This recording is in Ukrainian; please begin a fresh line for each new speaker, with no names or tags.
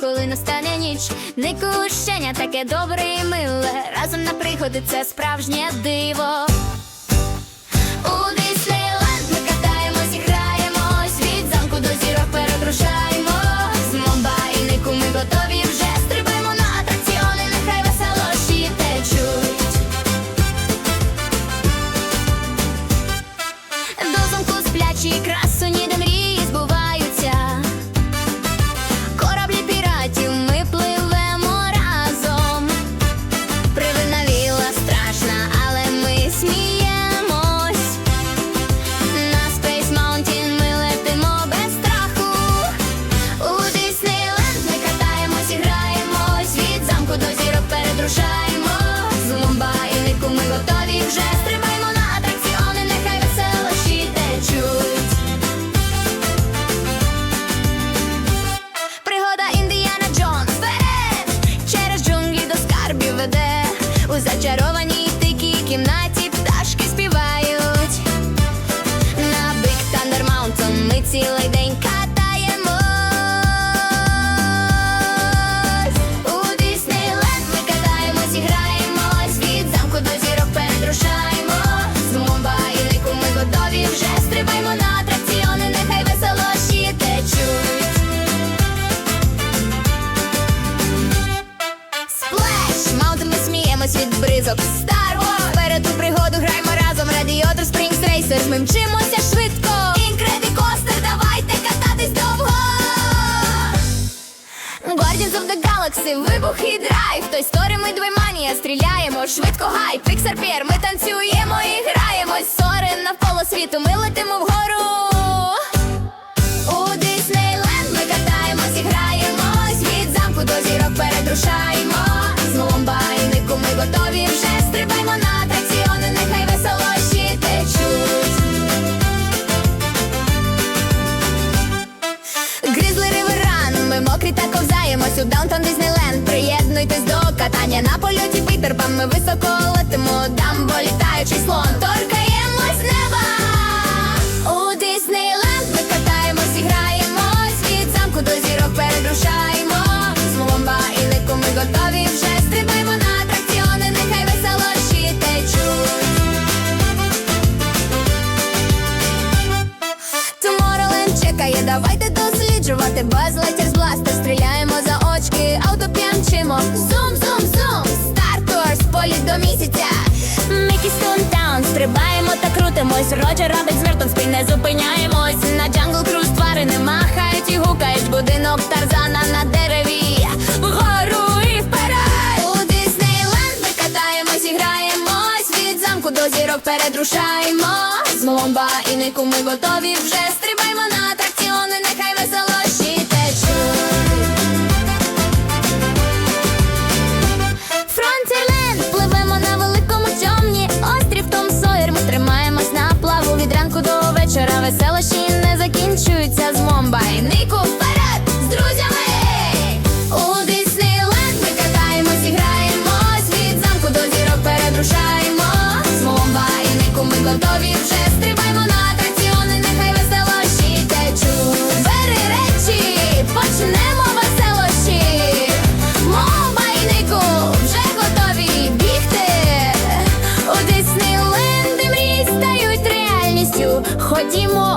коли настане ніч, не кущення таке добре і миле. Разом на приходи це справжнє диво. Все ж ми мчимося швидко. Інкредикостер, давайте кататись довго. Guardians of the Galaxy, вибух і драйв. Той сторі ми двойманія, стріляємо, швидко гай, піксер пір, ми танцюємо і граємо. Сорен навколо світу, ми летимо в ми високо летимо, дамбо літаючий слон, торкаємось неба. У Діснейленд ми катаємось і граємось від замку до зірок перерушаємо. З і лику ми готові вже стрибаємо на атракціони, нехай весело веселощі течуть. Tomorrowland чекає, давайте досліджувати без до зірок передрушаємо, з моломба і нику ми готові вже стрибати. Ходімо.